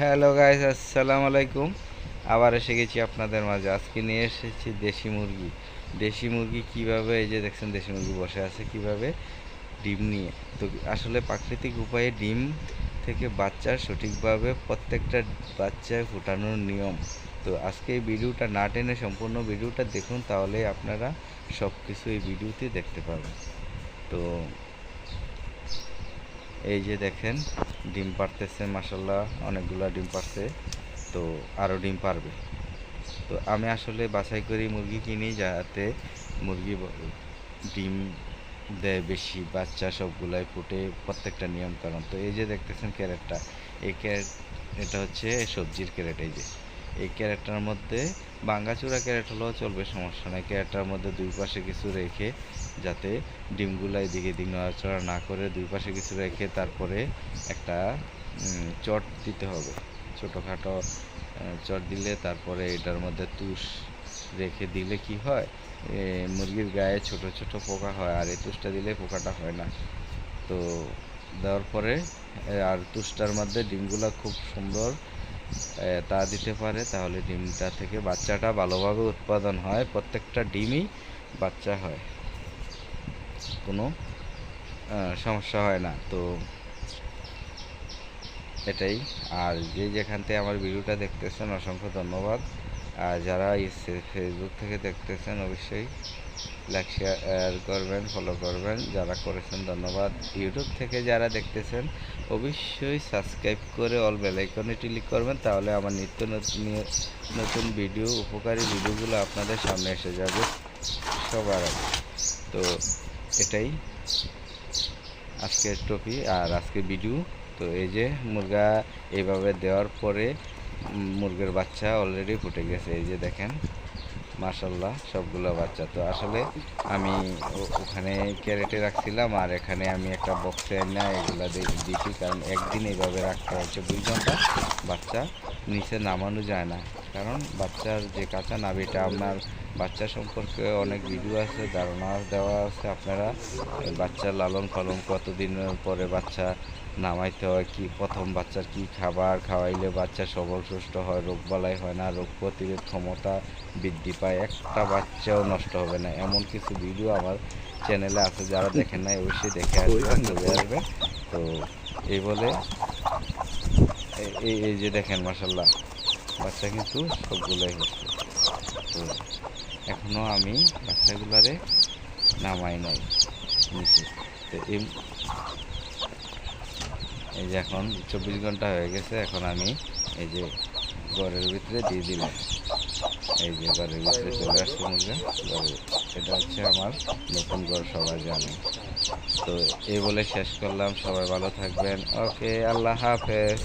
Hello guys, আসসালামু আলাইকুম। আবার এসে গেছি আপনাদের মাঝে। আজকে নিয়ে এসেছি দেশি মুরগি। দেশি মুরগি কীভাবে, এই যে দেখছেন দেশি মুরগি বসে আছে, কীভাবে ডিম নিয়ে। তো আসলে প্রাকৃতিক উপায়ে ডিম থেকে বাচ্চা সঠিকভাবে প্রত্যেকটা বাচ্চায় ফোটানোর নিয়ম। তো আজকে এই ভিডিওটা না টেনে সম্পূর্ণ ভিডিওটা দেখুন তাহলে আপনারা সব কিছু এই ভিডিওতে দেখতে পাবেন তো এই যে দেখেন, ডিম পারতেছে মাসাল্লাহ অনেকগুলো ডিম পারছে তো আরও ডিম পারবে তো আমি আসলে বাছাই করি মুরগি কিনি যাতে মুরগি ডিম দেয় বেশি, বাচ্চা সবগুলাই ফুটে প্রত্যেকটা নিয়ম কারণ তো এই যে দেখতেছেন ক্যারেটটা, এই ক্যারেট, এটা হচ্ছে সবজির ক্যারেট এই যে। এই ক্যারেটটার মধ্যে বাঙ্গাচুরা ক্যারেট হলেও চলবে, সমস্যা নেই। ক্যারেটটার মধ্যে দুই পাশে কিছু রেখে যাতে ডিমগুলো এদিকে দিক নড়াচড়া না করে দুই পাশে কিছু রেখে তারপরে একটা চট দিতে হবে। ছোটোখাটো চট দিলে তারপরে এটার মধ্যে তুষ রেখে দিলে কি হয়? মুরগির গায়ে ছোট ছোট পোকা হয় আর এই তুষটা দিলে পোকাটা হয় না। তো দেওয়ার পরে আর তুষটার মধ্যে ডিমগুলো খুব সুন্দর তা দিতে পারে, তাহলে ডিমটা থেকে বাচ্চাটা ভালোভাবে উৎপাদন হয়, প্রত্যেকটা ডিমই বাচ্চা হয়। কোনো সমস্যা হয় না, তো এটাই। আর যে যেখান থেকে আমার ভিডিওটা দেখতেছেন, অসংখ্য ধন্যবাদ। আর যারা ফেসবুক থেকে দেখতেছেন, অবশ্যই লাইক শেয়ার করবেন ফলো করবেন। যারা করেছেন, ধন্যবাদ। ইউটিউব থেকে যারা দেখতেছেন, অবশ্যই সাবস্ক্রাইব করে অল বেলাইকনে ক্লিক করবেন, তাহলে আমার নিত্য নতুন নতুন ভিডিও উপকারী ভিডিওগুলো আপনাদের সামনে এসে যাবে সবার আগে। তো এটাই আজকের টপি আর আজকে ভিডিও তো এই যে মুরগা এইভাবে দেওয়ার পরে মুরগের বাচ্চা অলরেডি ফুটে গেছে, এই যে দেখেন। মার্শাল্লাহ সবগুলো বাচ্চা। তো আসলে আমি ওখানে ক্যারেটে রাখছিলাম, আর এখানে আমি একটা বক্সে না এগুলো দিয়েছি, কারণ একদিন এইভাবে রাখতে হয়েছে দুই ঘণ্টা বাচ্চা নিচে নামানো যায় না। কারণ বাচ্চার যে কাঁচা নাভিটা, আপনার বাচ্চা সম্পর্কে অনেক ভিডিও আছে, ধারণা দেওয়া আছে আপনারা, এই বাচ্চার লালন পালন কতদিনের পরে বাচ্চা নামাইতে হয়, কি প্রথম বাচ্চার কি খাবার খাওয়াইলে বাচ্চা সবল, সুস্থ হয়, রোগ বালাই হয় না, রোগ প্রতিরোধ ক্ষমতা বৃদ্ধি পায়, একটা বাচ্চাও নষ্ট হবে না, এমন কিছু ভিডিও আমার চ্যানেলে আছে, যারা দেখেন নাই অবশ্যই দেখে আসবেন, চলে আসবেন। তো এই বলে, এই এই যে দেখেন মাসাল্লাহ বাচ্চা কিন্তু সবগুলোই হচ্ছে। তো এখনও আমি বাচ্চাগুলারে নামাই নাই। নিচে। তো এই এই যে এখন চব্বিশ ঘণ্টা হয়ে গেছে, এখন আমি এই যে ঘরের ভিতরে দিয়ে দিলাম। এই যে ঘরের ভিতরে চলে আসছে মুরগা ঘরে এটা হচ্ছে আমার নতুন ঘর, সবাই জানে। তো এই বলে শেষ করলাম। সবাই ভালো থাকবেন। ওকে, আল্লাহ হাফেজ।